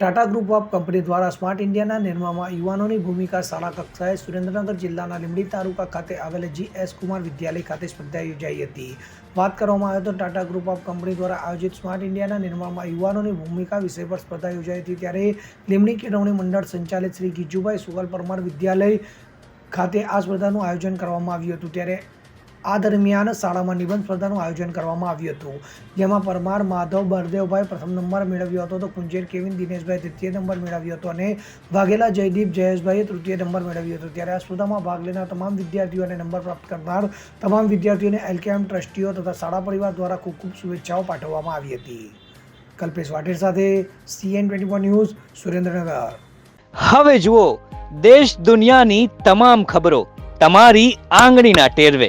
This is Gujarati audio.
ટાટા ગ્રુપ ઓફ કંપની દ્વારા સ્માર્ટ ઇન્ડિયાના નિર્માણમાં યુવાનોની ભૂમિકા શાળા કક્ષાએ સુરેન્દ્રનગર જિલ્લાના લીંબડી તાલુકા ખાતે આવેલ જી એસ કુમાર વિદ્યાલય ખાતે સ્પર્ધા યોજાઈ હતી. વાત કરવામાં આવે તો ટાટા ગ્રુપ ઓફ કંપની દ્વારા આયોજિત સ્માર્ટ ઇન્ડિયાના નિર્માણમાં યુવાનોની ભૂમિકા વિષય પર સ્પર્ધા યોજાઈ હતી ત્યારે લીંબડી કેળવણી મંડળ સંચાલિત શ્રી ગીજુભાઈ સુગલ પરમાર વિદ્યાલય ખાતે આ સ્પર્ધાનું આયોજન કરવામાં આવ્યું હતું. ત્યારે આ દરમિયાન શાળામાં નિબંધ સ્પર્ધાનું આયોજન કરવામાં આવ્યું હતું. જેમાં પરમાર, માધવ, બળદેવભાઈ પ્રથમ નંબર મેળવ્યો હતો, તો કુંજેર, કેવિન, દિનેશભાઈ દ્વિતીય નંબર મેળવ્યો હતો અને વાઘેલા, જયદીપ, જયેશભાઈએ તૃતીય નંબર મેળવ્યો હતો. ત્યારે આ સ્પર્ધામાં ભાગ લેનાર તમામ વિદ્યાર્થીઓને નંબર પ્રાપ્ત કરનાર તમામ વિદ્યાર્થીઓને એલકેએમ ટ્રસ્ટીઓ તથા શાળા પરિવાર દ્વારા ખૂબ ખૂબ શુભેચ્છાઓ પાઠવવામાં આવી હતી. કલ્પેશ વાટેર સાથે સીએન ટ્વેન્ટી ન્યૂઝ, સુરેન્દ્રનગર. હવે જુઓ, દેશ દુનિયાની તમામ ખબરો તમારી આંગળીના ટેરવે.